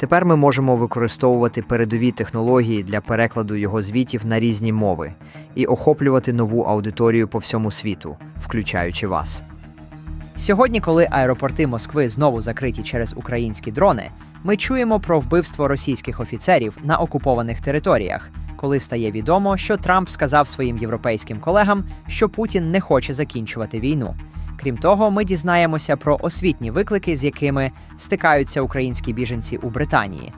Тепер ми можемо використовувати передові технології для перекладу його звітів на різні мови і охоплювати нову аудиторію по всьому світу, включаючи вас. Сьогодні, коли аеропорти Москви знову закриті через українські дрони, ми чуємо про вбивство російських офіцерів на окупованих територіях, коли стає відомо, що Трамп сказав своїм європейським колегам, що Путін не хоче закінчувати війну. Крім того, ми дізнаємося про освітні виклики, з якими стикаються українські біженці у Британії.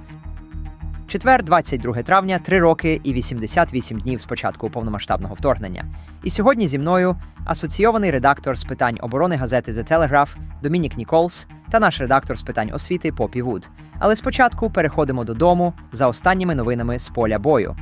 Четвер, 22 травня, 3 роки і 88 днів з початку повномасштабного вторгнення. І сьогодні зі мною асоційований редактор з питань оборони газети The Telegraph Домінік Ніколс та наш редактор з питань освіти Попі Вуд. Але спочатку переходимо додому за останніми новинами з поля бою.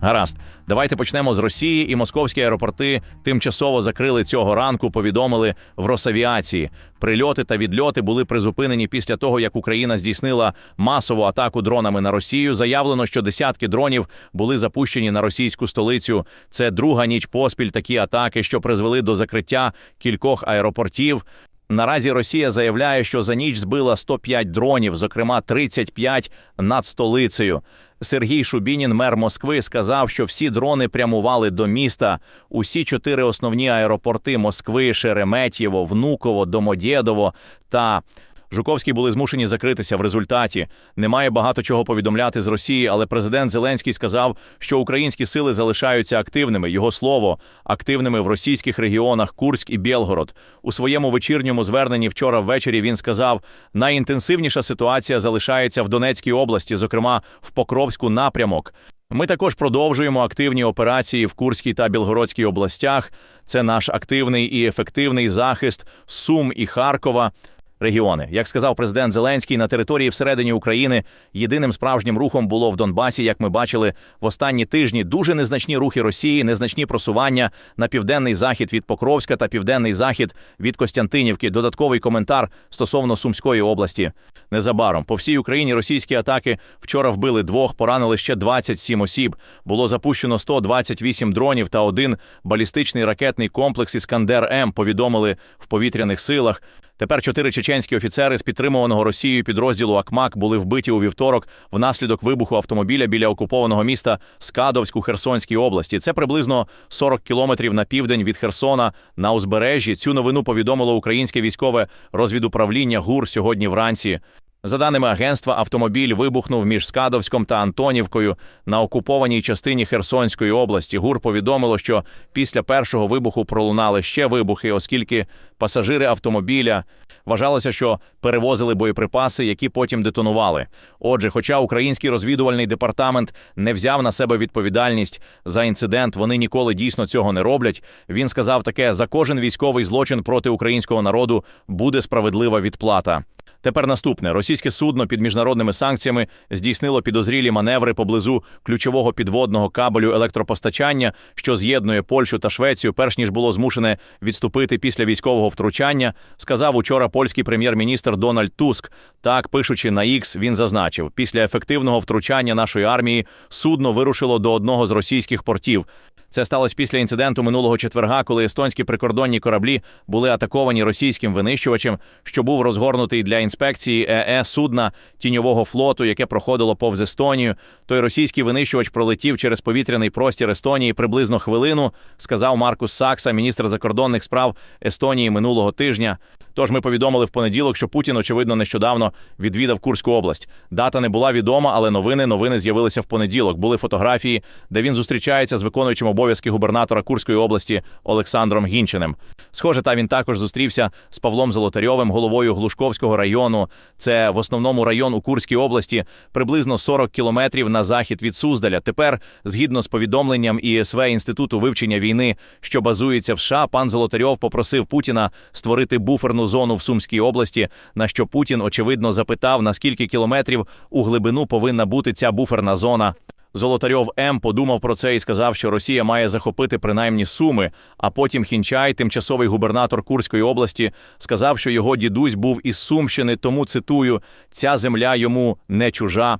Гаразд, давайте почнемо з Росії і московські аеропорти тимчасово закрили цього ранку. Повідомили в Росавіації. Прильоти та відльоти були призупинені після того, як Україна здійснила масову атаку дронами на Росію. Заявлено, що десятки дронів були запущені на російську столицю. Це друга ніч поспіль такі атаки, що призвели до закриття кількох аеропортів. Наразі Росія заявляє, що за ніч збила 105 дронів, зокрема 35 над столицею. Сергій Шубінін, мер Москви, сказав, що всі дрони прямували до міста. Усі чотири основні аеропорти Москви, Шереметьєво, Внуково, Домодєдово та Жуковський були змушені закритися в результаті. Немає багато чого повідомляти з Росії, але президент Зеленський сказав, що українські сили залишаються активними. Його слово активними в російських регіонах Курськ і Білгород. У своєму вечірньому зверненні вчора ввечері він сказав: найінтенсивніша ситуація залишається в Донецькій області, зокрема в Покровську напрямок. Ми також продовжуємо активні операції в Курській та Білгородській областях. Це наш активний і ефективний захист Сум і Харкова. Регіони, як сказав президент Зеленський, на території всередині України єдиним справжнім рухом було в Донбасі, як ми бачили в останні тижні. Дуже незначні рухи Росії, незначні просування на південний захід від Покровська та південний захід від Костянтинівки. Додатковий коментар стосовно Сумської області. Незабаром по всій Україні російські атаки вчора вбили двох, поранили ще 27 осіб. Було запущено 128 дронів та один балістичний ракетний комплекс Іскандер М. Повідомили в повітряних силах. Тепер чотири чеченські офіцери з підтримуваного Росією підрозділу Акмак були вбиті у вівторок внаслідок вибуху автомобіля біля окупованого міста Скадовськ у Херсонській області. Це приблизно 40 кілометрів на південь від Херсона на узбережжі. Цю новину повідомило українське військове розвідуправління ГУР сьогодні вранці. За даними агентства, автомобіль вибухнув між Скадовськом та Антонівкою на окупованій частині Херсонської області. ГУР повідомило, що після першого вибуху пролунали ще вибухи, оскільки пасажири автомобіля вважалося, що перевозили боєприпаси, які потім детонували. Отже, хоча український розвідувальний департамент не взяв на себе відповідальність за інцидент, вони ніколи дійсно цього не роблять. Він сказав таке: за кожен військовий злочин проти українського народу буде справедлива відплата. Тепер наступне російське судно під міжнародними санкціями здійснило підозрілі маневри поблизу ключового підводного кабелю електропостачання, що з'єднує Польщу та Швецію, перш ніж було змушене відступити після військового втручання. Сказав учора польський прем'єр-міністр Дональд Туск. Так, пишучи на Ікс, він зазначив, після ефективного втручання нашої армії судно вирушило до одного з російських портів. Це сталося після інциденту минулого четверга, коли естонські прикордонні кораблі були атаковані російським винищувачем, що був розгорнутий для інспекції ЕЕ судна тіньового флоту, яке проходило повз Естонію. Той російський винищувач пролетів через повітряний простір Естонії приблизно хвилину, сказав Маркус Сакса, міністр закордонних справ Естонії минулого тижня. Тож ми повідомили в понеділок, що Путін, очевидно, нещодавно відвідав Курську область. Дата не була відома, але новини новини з'явилися в понеділок. Були фотографії, де він зустрічається з виконуючим обов'язки губернатора Курської області Олександром Гінчиним. Схоже, та він також зустрівся з Павлом Золотарьовим, головою Глушковського району. Це в основному район у Курській області, приблизно 40 кілометрів на захід від Суздаля. Тепер, згідно з повідомленням ІСВ інституту вивчення війни, що базується в США, пан Золотарьов попросив Путіна створити буферну зону в Сумській області. На що Путін очевидно запитав, на скільки кілометрів у глибину повинна бути ця буферна зона. Золотарьов М подумав про це і сказав, що Росія має захопити принаймні Суми. А потім Хінчай, тимчасовий губернатор Курської області, сказав, що його дідусь був із Сумщини. Тому цитую: ця земля йому не чужа.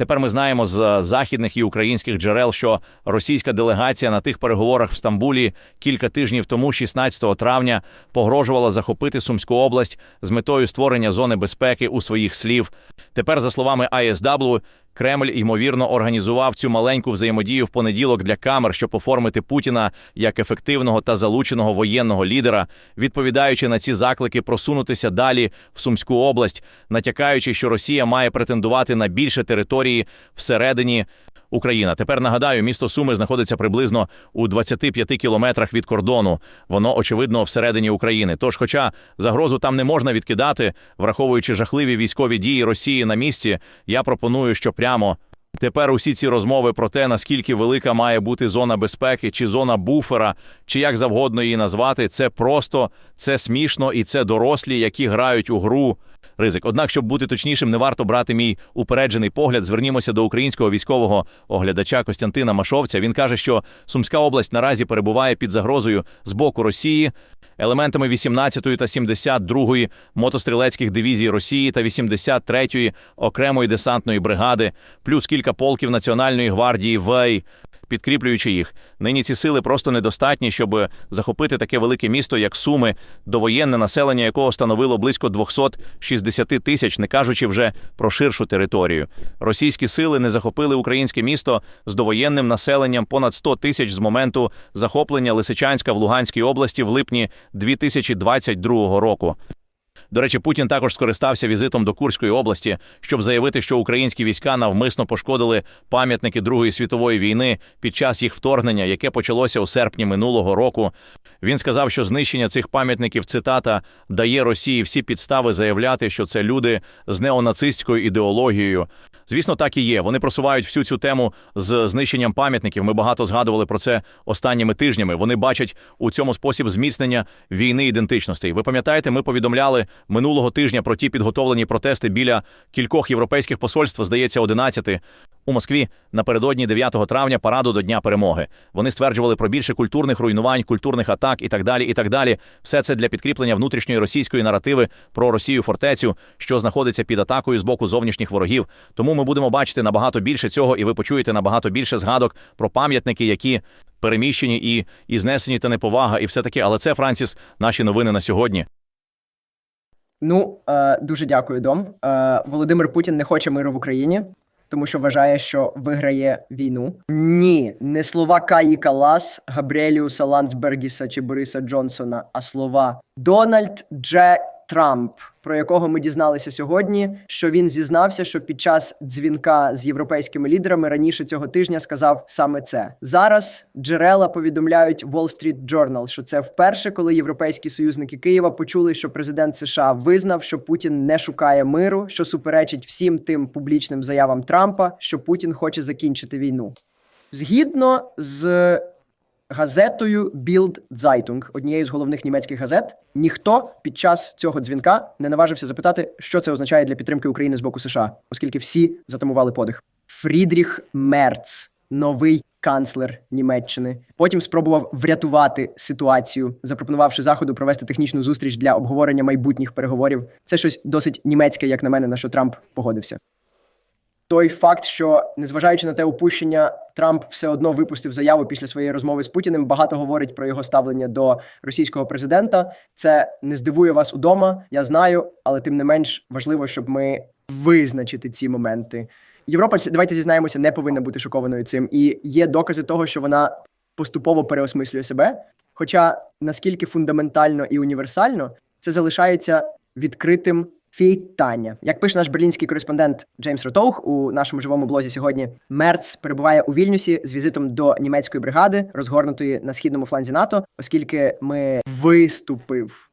Тепер ми знаємо з західних і українських джерел, що російська делегація на тих переговорах в Стамбулі кілька тижнів тому, 16 травня, погрожувала захопити Сумську область з метою створення зони безпеки у своїх слів. Тепер, за словами ISW, Кремль ймовірно організував цю маленьку взаємодію в понеділок для камер, щоб оформити Путіна як ефективного та залученого воєнного лідера, відповідаючи на ці заклики просунутися далі в Сумську область, натякаючи, що Росія має претендувати на більше території всередині. Україна тепер нагадаю, місто Суми знаходиться приблизно у 25 кілометрах від кордону. Воно очевидно всередині України. Тож, хоча загрозу там не можна відкидати, враховуючи жахливі військові дії Росії на місці, я пропоную, що прямо тепер усі ці розмови про те, наскільки велика має бути зона безпеки, чи зона буфера, чи як завгодно її назвати, це просто це смішно і це дорослі, які грають у гру. Ризик. Однак, щоб бути точнішим, не варто брати мій упереджений погляд. Звернімося до українського військового оглядача Костянтина Машовця. Він каже, що Сумська область наразі перебуває під загрозою з боку Росії. Елементами 18-ї та 72-ї мотострілецьких дивізій Росії та 83-ї окремої десантної бригади, плюс кілька полків Національної гвардії ВЕЙ, підкріплюючи їх. Нині ці сили просто недостатні, щоб захопити таке велике місто, як Суми, довоєнне населення якого становило близько 260 тисяч, не кажучи вже про ширшу територію. Російські сили не захопили українське місто з довоєнним населенням понад 100 тисяч з моменту захоплення Лисичанська в Луганській області в липні 2022 року. До речі, Путін також скористався візитом до Курської області, щоб заявити, що українські війська навмисно пошкодили пам'ятники Другої світової війни під час їх вторгнення, яке почалося у серпні минулого року. Він сказав, що знищення цих пам'ятників цитата дає Росії всі підстави заявляти, що це люди з неонацистською ідеологією. Звісно, так і є. Вони просувають всю цю тему з знищенням пам'ятників. Ми багато згадували про це останніми тижнями. Вони бачать у цьому спосіб зміцнення війни ідентичностей. Ви пам'ятаєте, ми повідомляли минулого тижня про ті підготовлені протести біля кількох європейських посольств, здається, 11 у Москві напередодні 9 травня параду до Дня перемоги. Вони стверджували про більше культурних руйнувань, культурних атак і так далі. І так далі. Все це для підкріплення внутрішньої російської наративи про Росію фортецю, що знаходиться під атакою з боку зовнішніх ворогів. Тому ми будемо бачити набагато більше цього, і ви почуєте набагато більше згадок про пам'ятники, які переміщені і, і знесені та неповага, і все таке. Але це Франціс, наші новини на сьогодні. Ну, е, дуже дякую, Дом. Е, Володимир Путін не хоче миру в Україні, тому що вважає, що виграє війну. Ні, не слова Каї Калас, Габріеліуса Ландсбергіса чи Бориса Джонсона, а слова Дональд Дже Трамп, про якого ми дізналися сьогодні, що він зізнався, що під час дзвінка з європейськими лідерами раніше цього тижня сказав саме це. Зараз джерела повідомляють Wall Street Journal, що це вперше, коли європейські союзники Києва почули, що президент США визнав, що Путін не шукає миру, що суперечить всім тим публічним заявам Трампа, що Путін хоче закінчити війну. Згідно з газетою Bild Zeitung, однією з головних німецьких газет, ніхто під час цього дзвінка не наважився запитати, що це означає для підтримки України з боку США, оскільки всі затамували подих. Фрідріх Мерц, новий канцлер Німеччини, потім спробував врятувати ситуацію, запропонувавши заходу провести технічну зустріч для обговорення майбутніх переговорів. Це щось досить німецьке, як на мене, на що Трамп погодився той факт, що незважаючи на те упущення, Трамп все одно випустив заяву після своєї розмови з Путіним. Багато говорить про його ставлення до російського президента. Це не здивує вас удома. Я знаю, але тим не менш важливо, щоб ми визначити ці моменти. Європа, давайте зізнаємося, не повинна бути шокованою цим. І є докази того, що вона поступово переосмислює себе. Хоча наскільки фундаментально і універсально це залишається відкритим Фітання. Як пише наш берлінський кореспондент Джеймс Ротоух у нашому живому блозі сьогодні, Мерц перебуває у Вільнюсі з візитом до німецької бригади, розгорнутої на східному фланзі НАТО, оскільки ми виступив.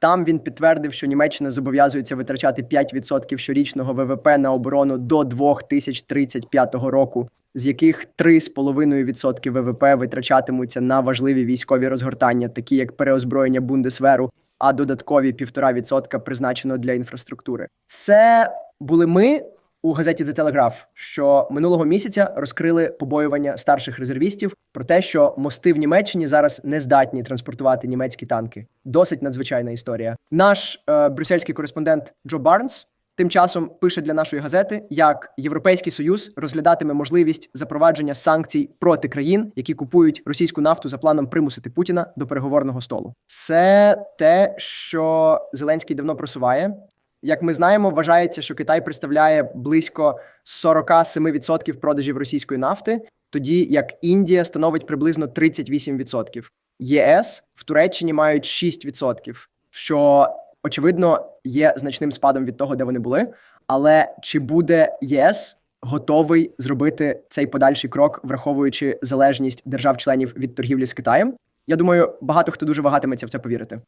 Там він підтвердив, що Німеччина зобов'язується витрачати 5% щорічного ВВП на оборону до 2035 року, з яких 3,5% ВВП витрачатимуться на важливі військові розгортання, такі як переозброєння Бундесверу, а додаткові 1,5% призначено для інфраструктури. Це були ми, у газеті The Telegraph, що минулого місяця розкрили побоювання старших резервістів про те, що мости в Німеччині зараз не здатні транспортувати німецькі танки. Досить надзвичайна історія. Наш е, брюссельський кореспондент Джо Барнс тим часом пише для нашої газети, як Європейський Союз розглядатиме можливість запровадження санкцій проти країн, які купують російську нафту за планом примусити Путіна до переговорного столу. Все те, що Зеленський давно просуває. Як ми знаємо, вважається, що Китай представляє близько 47% продажів російської нафти, тоді як Індія становить приблизно 38%. ЄС в Туреччині мають 6%, що очевидно є значним спадом від того, де вони були. Але чи буде ЄС готовий зробити цей подальший крок, враховуючи залежність держав-членів від торгівлі з Китаєм? Я думаю, багато хто дуже вагатиметься в це повірити.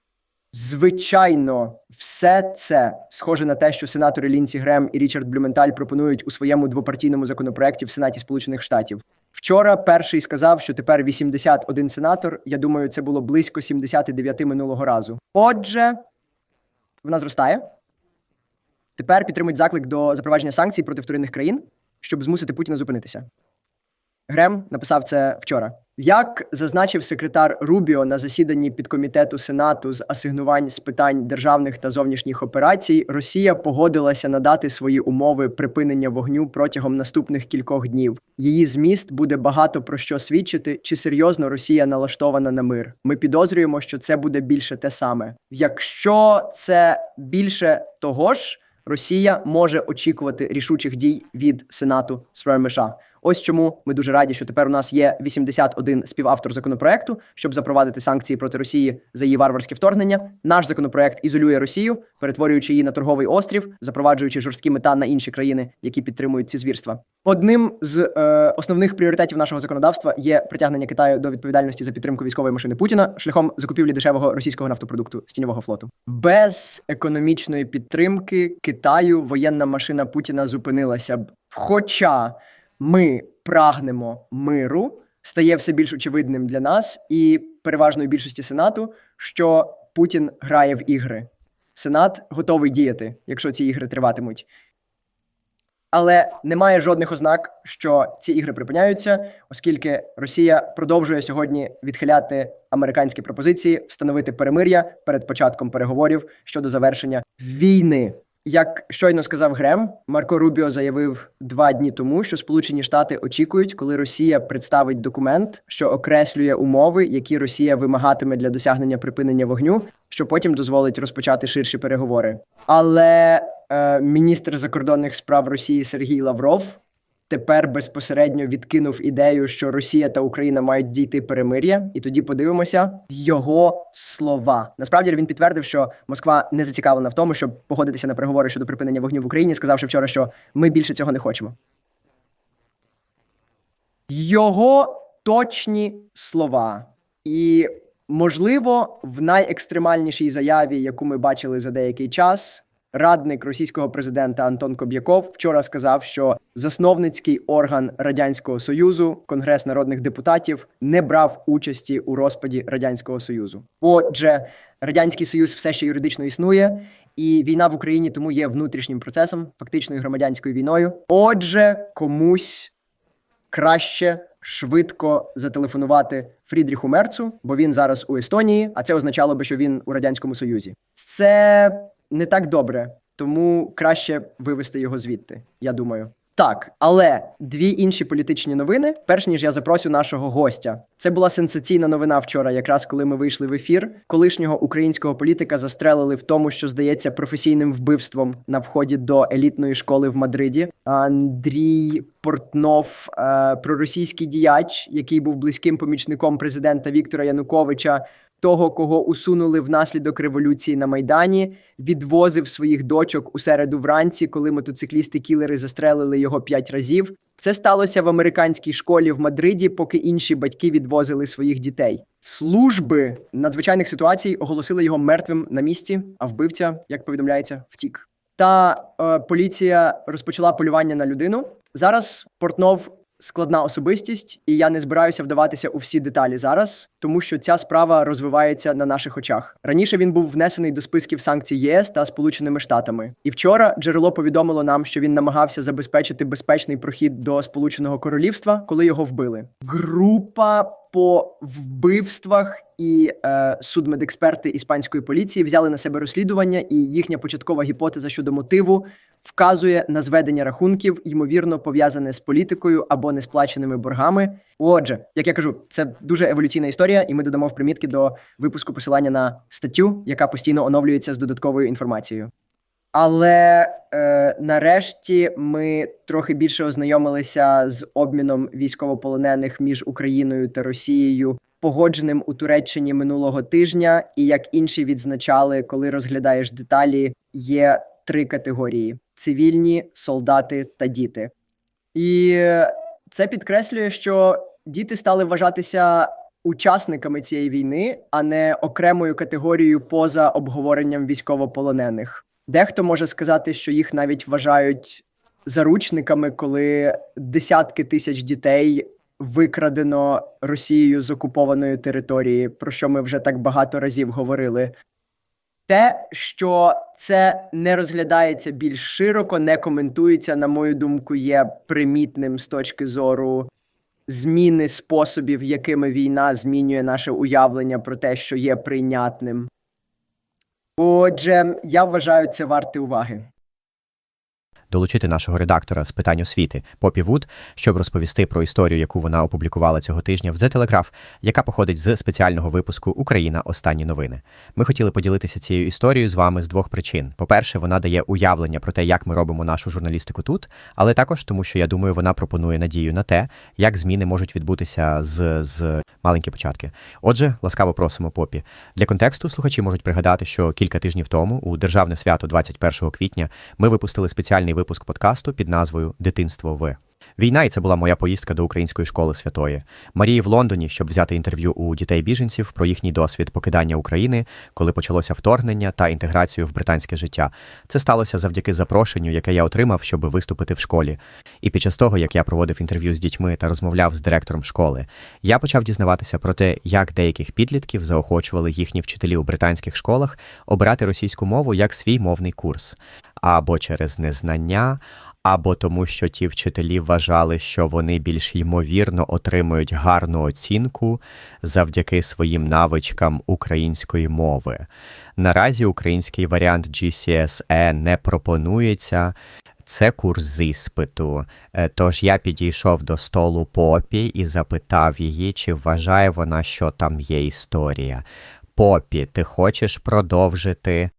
Звичайно, все це схоже на те, що сенатори Лінсі Грем і Річард Блюменталь пропонують у своєму двопартійному законопроекті в Сенаті Сполучених Штатів. Вчора перший сказав, що тепер 81 сенатор. Я думаю, це було близько 79 минулого разу. Отже, вона зростає. Тепер підтримують заклик до запровадження санкцій проти вторинних країн, щоб змусити Путіна зупинитися. Грем написав це вчора. Як зазначив секретар Рубіо на засіданні підкомітету Сенату з асигнувань з питань державних та зовнішніх операцій, Росія погодилася надати свої умови припинення вогню протягом наступних кількох днів. Її зміст буде багато про що свідчити, чи серйозно Росія налаштована на мир. Ми підозрюємо, що це буде більше те саме. Якщо це більше того ж. Росія може очікувати рішучих дій від Сенату США. Ось чому ми дуже раді, що тепер у нас є 81 співавтор законопроекту, щоб запровадити санкції проти Росії за її варварське вторгнення. Наш законопроект ізолює Росію, перетворюючи її на торговий острів, запроваджуючи жорсткі мета на інші країни, які підтримують ці звірства. Одним з е, основних пріоритетів нашого законодавства є притягнення Китаю до відповідальності за підтримку військової машини Путіна шляхом закупівлі дешевого російського нафтопродукту з тіньового флоту. Без економічної підтримки Китаю воєнна машина Путіна зупинилася б. Хоча ми прагнемо миру, стає все більш очевидним для нас і переважної більшості Сенату, що Путін грає в ігри. Сенат готовий діяти, якщо ці ігри триватимуть. Але немає жодних ознак, що ці ігри припиняються, оскільки Росія продовжує сьогодні відхиляти американські пропозиції, встановити перемир'я перед початком переговорів щодо завершення війни. Як щойно сказав Грем, Марко Рубіо заявив два дні тому, що Сполучені Штати очікують, коли Росія представить документ, що окреслює умови, які Росія вимагатиме для досягнення припинення вогню, що потім дозволить розпочати ширші переговори. Але е, міністр закордонних справ Росії Сергій Лавров тепер безпосередньо відкинув ідею, що Росія та Україна мають дійти перемир'я, і тоді подивимося його слова. Насправді він підтвердив, що Москва не зацікавлена в тому, щоб погодитися на переговори щодо припинення вогню в Україні, сказавши вчора, що ми більше цього не хочемо. Його точні слова. І, можливо, в найекстремальнішій заяві, яку ми бачили за деякий час, радник російського президента Антон Коб'яков вчора сказав, що засновницький орган Радянського Союзу, Конгрес народних депутатів, не брав участі у розпаді Радянського Союзу. Отже, Радянський Союз все ще юридично існує. І війна в Україні тому є внутрішнім процесом, фактичною громадянською війною. Отже, комусь краще швидко зателефонувати Фрідріху Мерцу, бо він зараз у Естонії, а це означало би, що він у радянському союзі. Це не так добре, тому краще вивести його звідти. Я думаю. Так, але дві інші політичні новини, перш ніж я запросю нашого гостя. Це була сенсаційна новина вчора, якраз коли ми вийшли в ефір. Колишнього українського політика застрелили в тому, що здається професійним вбивством на вході до елітної школи в Мадриді. Андрій Портнов, е, проросійський діяч, який був близьким помічником президента Віктора Януковича, того, кого усунули внаслідок революції на Майдані, відвозив своїх дочок у середу вранці, коли мотоциклісти-кілери застрелили його п'ять разів. Це сталося в американській школі в Мадриді, поки інші батьки відвозили своїх дітей. Служби надзвичайних ситуацій оголосили його мертвим на місці, а вбивця, як повідомляється, втік. Та е, поліція розпочала полювання на людину. Зараз Портнов складна особистість, і я не збираюся вдаватися у всі деталі зараз, тому що ця справа розвивається на наших очах. Раніше він був внесений до списків санкцій єС та Сполученими Штатами. І вчора джерело повідомило нам, що він намагався забезпечити безпечний прохід до Сполученого Королівства, коли його вбили. Група по вбивствах і е, судмедексперти іспанської поліції взяли на себе розслідування, і їхня початкова гіпотеза щодо мотиву вказує на зведення рахунків, ймовірно пов'язане з політикою або несплаченими боргами. Отже, як я кажу, це дуже еволюційна історія, і ми додамо в примітки до випуску посилання на статтю, яка постійно оновлюється з додатковою інформацією. Але е, нарешті ми трохи більше ознайомилися з обміном військовополонених між Україною та Росією, погодженим у Туреччині минулого тижня. І як інші відзначали, коли розглядаєш деталі, є три категорії: цивільні, солдати та діти. І це підкреслює, що діти стали вважатися учасниками цієї війни, а не окремою категорією поза обговоренням військовополонених. Дехто може сказати, що їх навіть вважають заручниками, коли десятки тисяч дітей викрадено Росією з окупованої території, про що ми вже так багато разів говорили. Те, що це не розглядається більш широко, не коментується, на мою думку, є примітним з точки зору зміни способів, якими війна змінює наше уявлення про те, що є прийнятним. Отже, я вважаю це варте уваги. Долучити нашого редактора з питань освіти Попі Вуд, щоб розповісти про історію, яку вона опублікувала цього тижня в The Telegraph, яка походить з спеціального випуску Україна. Останні новини. Ми хотіли поділитися цією історією з вами з двох причин: по-перше, вона дає уявлення про те, як ми робимо нашу журналістику тут, але також тому, що я думаю, вона пропонує надію на те, як зміни можуть відбутися з, з маленькі початки. Отже, ласкаво просимо попі. Для контексту слухачі можуть пригадати, що кілька тижнів тому, у державне свято 21 квітня, ми випустили спеціальний випуск подкасту під назвою Дитинство в. Війна, і це була моя поїздка до української школи святої Марії в Лондоні, щоб взяти інтерв'ю у дітей біженців про їхній досвід покидання України, коли почалося вторгнення та інтеграцію в британське життя. Це сталося завдяки запрошенню, яке я отримав, щоб виступити в школі. І під час того, як я проводив інтерв'ю з дітьми та розмовляв з директором школи, я почав дізнаватися про те, як деяких підлітків заохочували їхні вчителі у британських школах обирати російську мову як свій мовний курс або через незнання. Або тому, що ті вчителі вважали, що вони більш ймовірно отримують гарну оцінку завдяки своїм навичкам української мови. Наразі український варіант GCSE не пропонується. Це курс з іспиту. Е, Тож я підійшов до столу попі і запитав її, чи вважає вона, що там є історія. Попі, ти хочеш продовжити?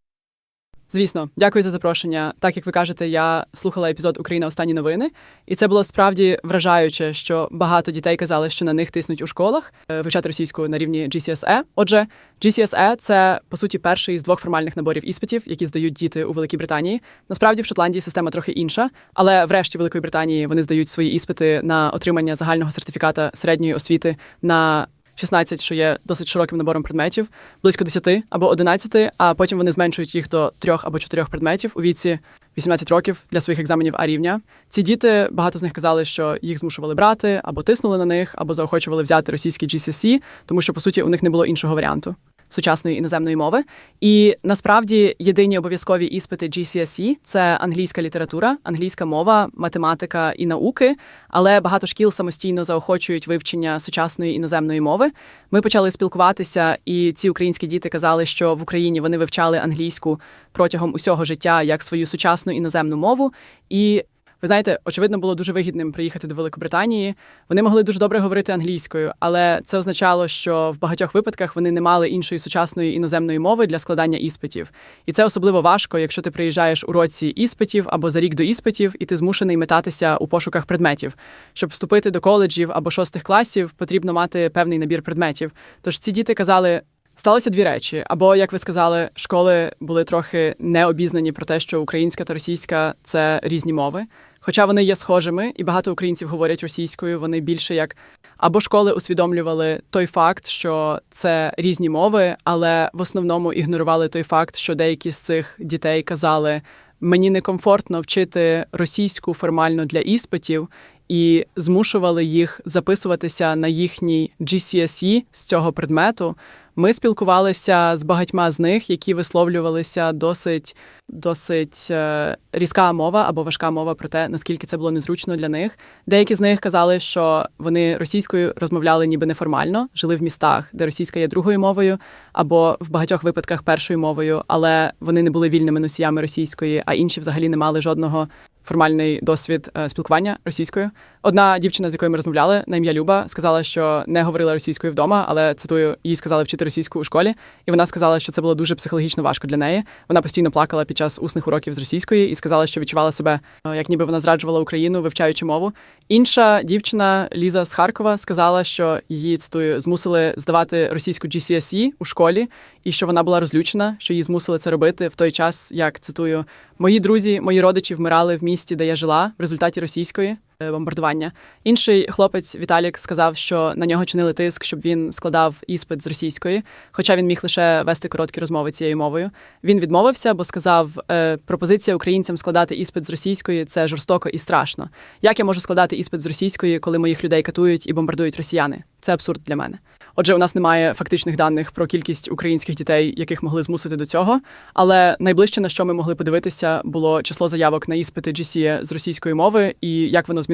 Звісно, дякую за запрошення. Так як ви кажете, я слухала епізод Україна останні новини, і це було справді вражаюче, що багато дітей казали, що на них тиснуть у школах е, вивчати російську на рівні GCSE. Отже, GCSE – це по суті перший з двох формальних наборів іспитів, які здають діти у Великій Британії. Насправді в Шотландії система трохи інша, але врешті Великої Британії вони здають свої іспити на отримання загального сертифіката середньої освіти на 16, що є досить широким набором предметів, близько 10 або 11, а потім вони зменшують їх до 3 або 4 предметів у віці 18 років для своїх екзаменів А рівня. Ці діти, багато з них казали, що їх змушували брати, або тиснули на них, або заохочували взяти російський GCSE, тому що, по суті, у них не було іншого варіанту сучасної іноземної мови. І насправді єдині обов'язкові іспити GCSE – це англійська література, англійська мова, математика і науки. Але багато шкіл самостійно заохочують вивчення сучасної іноземної мови. Ми почали спілкуватися, і ці українські діти казали, що в Україні вони вивчали англійську протягом усього життя як свою сучасну іноземну мову. І ви знаєте, очевидно, було дуже вигідним приїхати до Великобританії. Вони могли дуже добре говорити англійською, але це означало, що в багатьох випадках вони не мали іншої сучасної іноземної мови для складання іспитів. І це особливо важко, якщо ти приїжджаєш у році іспитів або за рік до іспитів, і ти змушений метатися у пошуках предметів. Щоб вступити до коледжів або шостих класів, потрібно мати певний набір предметів. Тож ці діти казали. Сталося дві речі: або, як ви сказали, школи були трохи необізнані про те, що українська та російська це різні мови. Хоча вони є схожими, і багато українців говорять російською, вони більше як або школи усвідомлювали той факт, що це різні мови, але в основному ігнорували той факт, що деякі з цих дітей казали: мені некомфортно вчити російську формально для іспитів. і змушували їх записуватися на їхній GCSE з цього предмету. Ми спілкувалися з багатьма з них, які висловлювалися досить, досить е, різка мова або важка мова про те, наскільки це було незручно для них. Деякі з них казали, що вони російською розмовляли ніби неформально, жили в містах, де російська є другою мовою, або в багатьох випадках першою мовою, але вони не були вільними носіями російської, а інші взагалі не мали жодного. Формальний досвід е, спілкування російською. Одна дівчина, з якою ми розмовляли, на ім'я Люба, сказала, що не говорила російською вдома, але цитую, їй сказали вчити російську у школі, і вона сказала, що це було дуже психологічно важко для неї. Вона постійно плакала під час усних уроків з російської і сказала, що відчувала себе, е, як ніби вона зраджувала Україну, вивчаючи мову. Інша дівчина Ліза з Харкова сказала, що її цитую змусили здавати російську GCSE у школі, і що вона була розлючена, що її змусили це робити в той час, як цитую, мої друзі, мої родичі вмирали в місті, де я жила, в результаті російської бомбардування. Інший хлопець Віталік сказав, що на нього чинили тиск, щоб він складав іспит з російської, хоча він міг лише вести короткі розмови цією мовою. Він відмовився, бо сказав, е, пропозиція українцям складати іспит з російської це жорстоко і страшно. Як я можу складати іспит з російської, коли моїх людей катують і бомбардують росіяни? Це абсурд для мене. Отже, у нас немає фактичних даних про кількість українських дітей, яких могли змусити до цього. Але найближче на що ми могли подивитися, було число заявок на іспити GCE з російської мови і як воно змінилося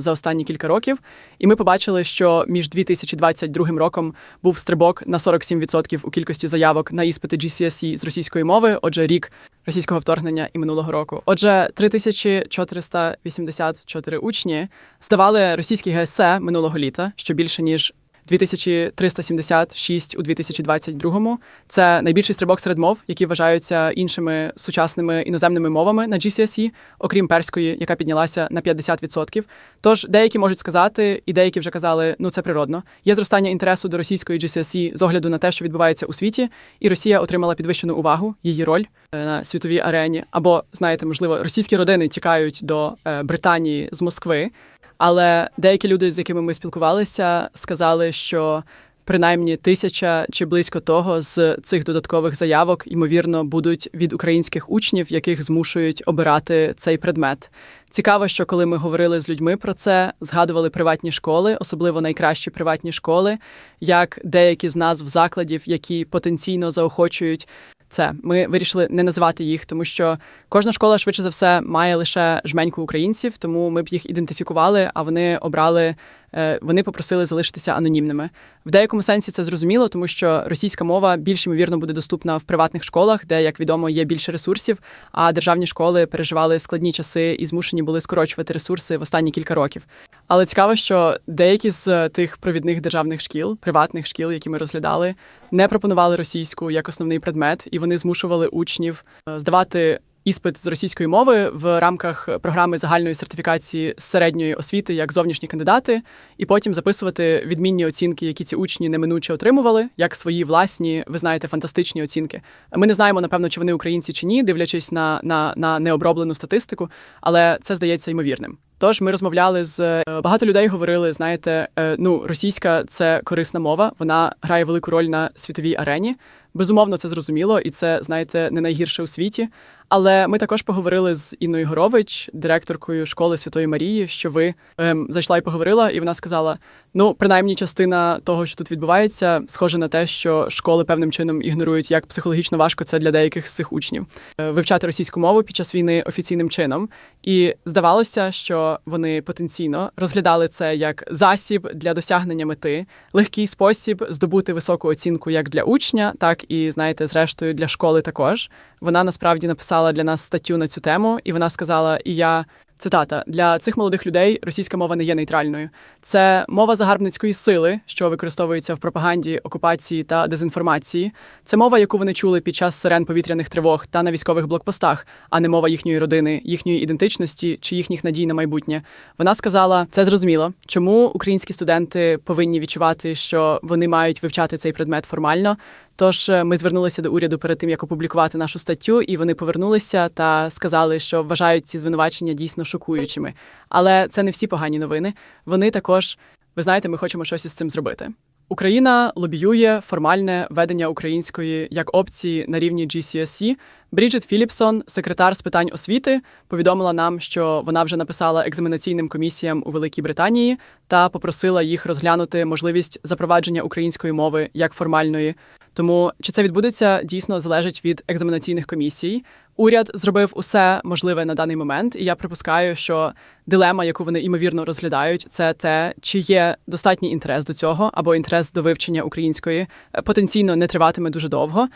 за останні кілька років. І ми побачили, що між 2022 роком був стрибок на 47% у кількості заявок на іспити GCSE з російської мови. Отже, рік російського вторгнення і минулого року. Отже, 3484 учні здавали російські ГСЕ минулого літа, що більше ніж 2376 у 2022-му. Це найбільший стрибок серед мов, які вважаються іншими сучасними іноземними мовами на GCSE, окрім перської, яка піднялася на 50%. Тож деякі можуть сказати, і деякі вже казали, ну це природно. Є зростання інтересу до російської GCSE з огляду на те, що відбувається у світі, і Росія отримала підвищену увагу, її роль е, на світовій арені. Або знаєте, можливо, російські родини тікають до е, Британії з Москви. Але деякі люди, з якими ми спілкувалися, сказали, що принаймні тисяча чи близько того з цих додаткових заявок, ймовірно, будуть від українських учнів, яких змушують обирати цей предмет. Цікаво, що коли ми говорили з людьми про це, згадували приватні школи, особливо найкращі приватні школи, як деякі з назв закладів, які потенційно заохочують це. Ми вирішили не називати їх, тому що кожна школа швидше за все має лише жменьку українців, тому ми б їх ідентифікували, а вони обрали. Е, Вони попросили залишитися анонімними. В деякому сенсі це зрозуміло, тому що російська мова більш ймовірно буде доступна в приватних школах, де, як відомо, є більше ресурсів. А державні школи переживали складні часи і змушені були скорочувати ресурси в останні кілька років. Але цікаво, що деякі з тих провідних державних шкіл, приватних шкіл, які ми розглядали, не пропонували російську як основний предмет, і вони змушували учнів е, здавати. Іспит з російської мови в рамках програми загальної сертифікації середньої освіти як зовнішні кандидати, і потім записувати відмінні оцінки, які ці учні неминуче отримували, як свої власні, ви знаєте, фантастичні оцінки. Ми не знаємо, напевно, чи вони українці чи ні, дивлячись на, на, на необроблену статистику, але це здається ймовірним. Тож ми розмовляли з е, багато людей. Говорили, знаєте, е, ну російська це корисна мова, вона грає велику роль на світовій арені. Безумовно, це зрозуміло, і це знаєте не найгірше у світі. Але ми також поговорили з Інною Горович, директоркою школи Святої Марії, що ви ем, зайшла і поговорила, і вона сказала: ну, принаймні, частина того, що тут відбувається, схоже на те, що школи певним чином ігнорують, як психологічно важко це для деяких з цих учнів Е, вивчати російську мову під час війни офіційним чином. І здавалося, що вони потенційно розглядали це як засіб для досягнення мети, легкий спосіб здобути високу оцінку як для учня, так і знаєте, зрештою для школи також. Вона насправді написала для нас статтю на цю тему, і вона сказала: і я. Цитата для цих молодих людей російська мова не є нейтральною. Це мова загарбницької сили, що використовується в пропаганді, окупації та дезінформації. Це мова, яку вони чули під час сирен повітряних тривог та на військових блокпостах, а не мова їхньої родини, їхньої ідентичності чи їхніх надій на майбутнє. Вона сказала: це зрозуміло, чому українські студенти повинні відчувати, що вони мають вивчати цей предмет формально. Тож е, ми звернулися до уряду перед тим, як опублікувати нашу статтю, і вони повернулися та сказали, що вважають ці звинувачення дійсно шокуючими. Але це не всі погані новини. Вони також, ви знаєте, ми хочемо щось із цим зробити. Україна лобіює формальне ведення української як опції на рівні GCSE. Бріджит Філіпсон, секретар з питань освіти, повідомила нам, що вона вже написала екзаменаційним комісіям у Великій Британії та попросила їх розглянути можливість запровадження української мови як формальної. Тому чи це відбудеться, дійсно залежить від екзаменаційних комісій. Уряд зробив усе можливе на даний момент, і я припускаю, що дилема, яку вони ймовірно розглядають, це те, чи є достатній інтерес до цього або інтерес до вивчення української е, потенційно не триватиме дуже довго.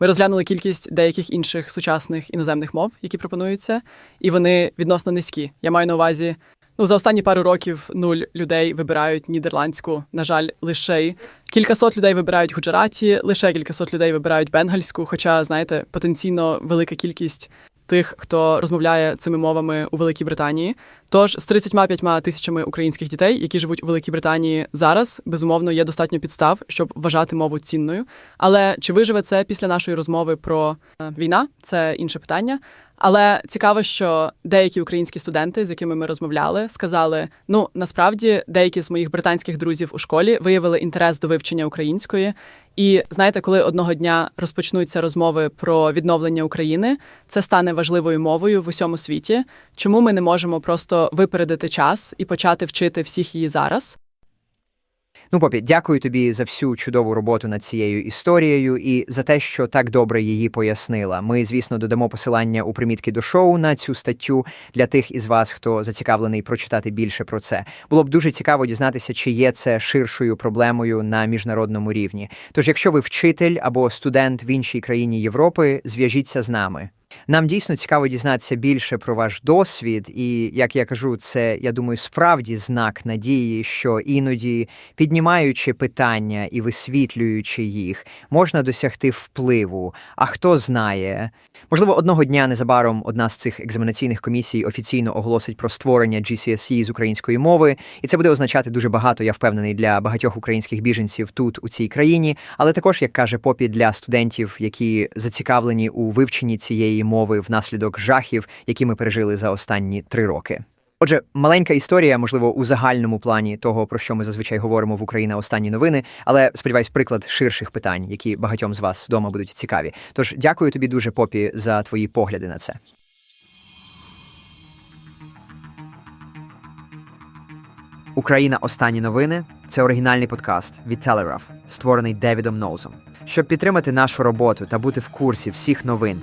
Ми розглянули кількість деяких інших сучасних іноземних мов, які пропонуються, і вони відносно низькі. Я маю на увазі. Ну, за останні пару років нуль людей вибирають нідерландську. На жаль, лише кількасот людей вибирають гуджараті, лише кількасот людей вибирають бенгальську. Хоча, знаєте, потенційно велика кількість тих, хто розмовляє цими мовами у Великій Британії. Тож з 35 тисячами українських дітей, які живуть у Великій Британії зараз, безумовно, є достатньо підстав, щоб вважати мову цінною. Але чи виживе це після нашої розмови про е, війна? Це інше питання. Але цікаво, що деякі українські студенти, з якими ми розмовляли, сказали: ну насправді деякі з моїх британських друзів у школі виявили інтерес до вивчення української. І знаєте, коли одного дня розпочнуться розмови про відновлення України, це стане важливою мовою в усьому світі. Чому ми не можемо просто випередити час і почати вчити всіх її зараз? Ну, Попі, дякую тобі за всю чудову роботу над цією історією і за те, що так добре її пояснила. Ми, звісно, додамо посилання у примітки до шоу на цю статтю для тих із вас, хто зацікавлений прочитати більше про це. Було б дуже цікаво дізнатися, чи є це ширшою проблемою на міжнародному рівні. Тож, якщо ви вчитель або студент в іншій країні Європи, зв'яжіться з нами. Нам дійсно цікаво дізнатися більше про ваш досвід, і як я кажу, це я думаю, справді знак надії, що іноді піднімаючи питання і висвітлюючи їх, можна досягти впливу. А хто знає, можливо, одного дня незабаром одна з цих екзаменаційних комісій офіційно оголосить про створення GCSE з української мови, і це буде означати дуже багато, я впевнений, для багатьох українських біженців тут у цій країні, але також, як каже Попі, для студентів, які зацікавлені у вивченні цієї мови внаслідок жахів, які ми пережили за останні три роки. Отже, маленька історія, можливо, у загальному плані того, про що ми зазвичай говоримо в Україна останні новини, але сподіваюсь, приклад ширших питань, які багатьом з вас вдома будуть цікаві. Тож дякую тобі дуже, Попі, за твої погляди на це. Україна Останні новини це оригінальний подкаст від Telegraph, створений Девідом Ноузом. Щоб підтримати нашу роботу та бути в курсі всіх новин,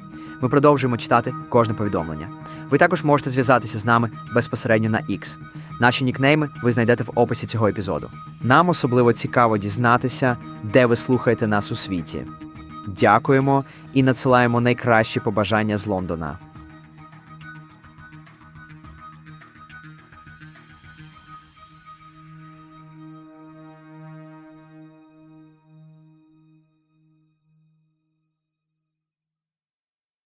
Ми продовжуємо читати кожне повідомлення. Ви також можете зв'язатися з нами безпосередньо на X. Наші нікнейми ви знайдете в описі цього епізоду. Нам особливо цікаво дізнатися, де ви слухаєте нас у світі. Дякуємо і надсилаємо найкращі побажання з Лондона.